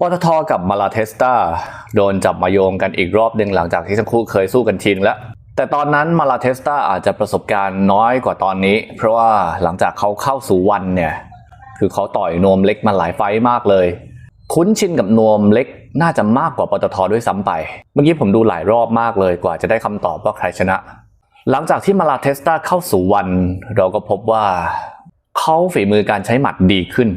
ปตทกับมาลาเทสตาโดนจับมาโยงกันอีกรอบหนึ่งหลังจากที่ทั้งคู่เคยสู้กันทีนึงแล้ว แต่ตอนนั้นมาลาเทสตาอาจจะประสบการณ์น้อยกว่าตอนนี้ เพราะว่าหลังจากเขาเข้าสู่วันเนี่ย คือเขาต่อยนวมเล็กมาหลายไฟมากเลย คุ้นชินกับนวมเล็กน่าจะมากกว่าปตทด้วยซ้ำไป เมื่อกี้ผมดูหลายรอบมากเลยกว่าจะได้คำตอบว่าใครชนะ หลังจากที่มาลาเทสตาเข้าสู่วัน เราก็พบว่าเขาฝีมือการใช้หมัดดีขึ้น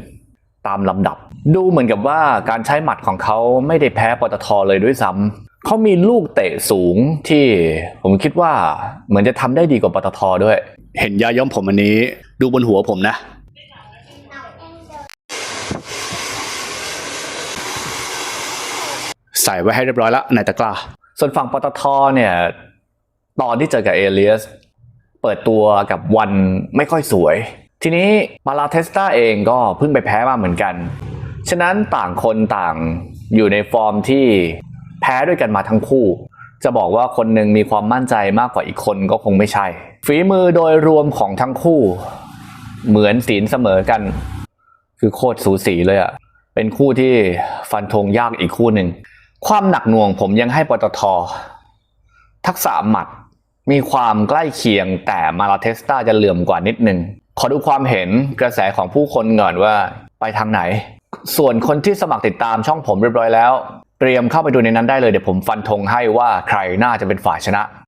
ตามลำดับ ดูเหมือนกับว่าการใช้หมัดของเขาไม่ได้แพ้ปตทเลยด้วยซ้ำเขามีลูกเตะสูงที่ผมคิดว่าเหมือนจะทำได้ดีกว่าปตทด้วย เห็นยาย้อมผมอันนี้ ดูบนหัวผมนะ ใส่ไว้ให้เรียบร้อยแล้วนายตะกร้า ส่วนฝั่งปตทเนี่ย ตอนที่เจอกับเอเลียส เปิดตัวกับวันไม่ค่อยสวย ทีนี้มาลาเทสตาเองก็เพิ่งไปแพ้มาเหมือนกัน ฉะนั้นต่างคนต่างอยู่ในฟอร์มที่แพ้ด้วยกันมาทั้งคู่ จะบอกว่าคนหนึ่งมีความมั่นใจมากกว่าอีกคนก็คงไม่ใช่ ฝีมือโดยรวมของทั้งคู่ เหมือนศีลเสมอกัน คือโคตรสูสีเลยอะเป็นคู่ที่ฟันธงยากอีกคู่หนึ่ง ความหนักหน่วงผมยังให้ปตท ทักษะหมัดมีความใกล้เคียงแต่มาลาเทสตาจะเหลื่อมกว่านิดนึง ขอดูความเห็นกระแสของผู้คนก่อนว่าไปทางไหน ส่วนคนที่สมัครติดตามช่องผมเรียบร้อยแล้ว เตรียมเข้าไปดูในนั้นได้เลยเดี๋ยวผมฟันธงให้ว่าใครน่าจะเป็นฝ่ายชนะ